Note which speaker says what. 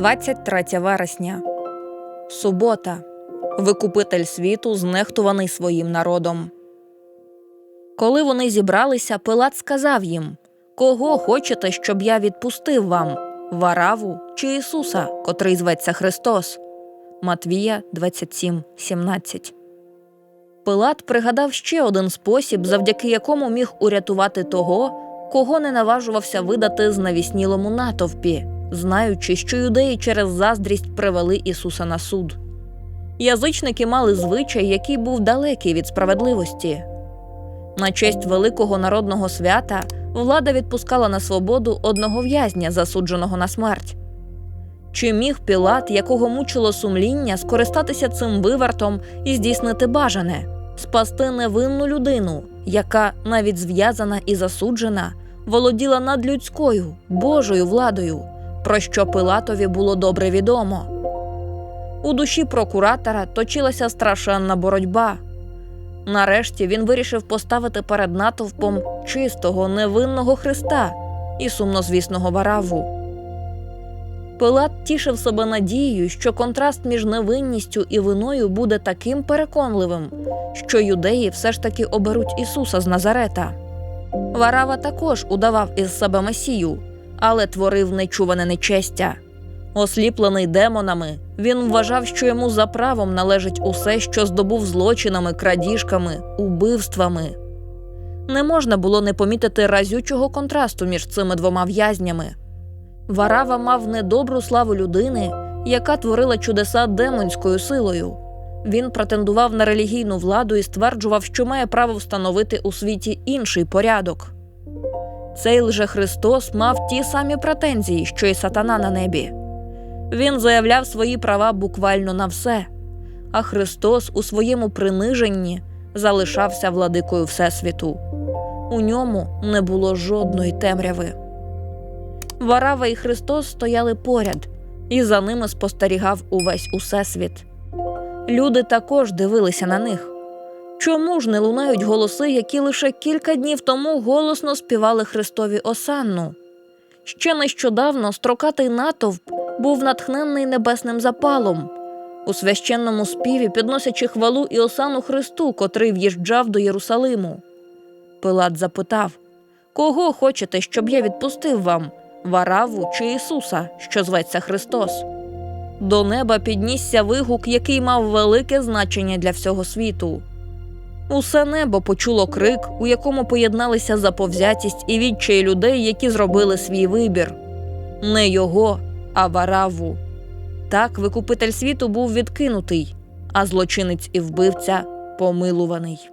Speaker 1: 23 вересня. Субота. Викупитель світу, знехтуваний своїм народом. Коли вони зібралися, Пилат сказав їм: Кого хочете, щоб я відпустив вам? Вараву чи Ісуса, котрий зветься Христос? Матвія 27, 17. Пилат пригадав ще один спосіб, завдяки якому міг урятувати того, кого не наважувався видати знавіснілому натовпі, знаючи, що юдеї через заздрість привели Ісуса на суд. Язичники мали звичай, який був далекий від справедливості. На честь великого народного свята влада відпускала на свободу одного в'язня, засудженого на смерть. Чи міг Пілат, якого мучило сумління, скористатися цим вивартом і здійснити бажане, спасти невинну людину, яка, навіть зв'язана і засуджена, володіла надлюдською Божою владою, про що Пилатові було добре відомо. У душі прокуратора точилася страшенна боротьба. Нарешті він вирішив поставити перед натовпом чистого, невинного Христа і сумнозвісного вараву. Пилат тішив себе надією, що контраст між невинністю і виною буде таким переконливим, що юдеї все ж таки оберуть Ісуса з Назарета. Варава також удавав із себе месію, але творив нечуване нечестя. Осліплений демонами, він вважав, що йому за правом належить усе, що здобув злочинами, крадіжками, убивствами. Не можна було не помітити разючого контрасту між цими двома в'язнями. Варава мав недобру славу людини, яка творила чудеса демонською силою. Він претендував на релігійну владу і стверджував, що має право встановити у світі інший порядок. Цей лже Христос мав ті самі претензії, що й сатана на небі. Він заявляв свої права буквально на все, а Христос у своєму приниженні залишався владикою Всесвіту. У ньому не було жодної темряви. Варава і Христос стояли поряд, і за ними спостерігав увесь усесвіт. Люди також дивилися на них. Чому ж не лунають голоси, які лише кілька днів тому голосно співали Христові Осанну? Ще нещодавно строкатий натовп був натхнений небесним запалом, у священному співі підносячи хвалу і осану Христу, котрий в'їжджав до Єрусалиму. Пилат запитав Кого хочете, щоб я відпустив вам? Вараву чи Ісуса, що зветься Христос? До неба піднісся вигук, який мав велике значення для всього світу. Усе небо почуло крик, у якому поєдналися заповзятість і відчаї людей, які зробили свій вибір не його, а вараву. Так викупитель світу був відкинутий, а злочинець і вбивця помилуваний.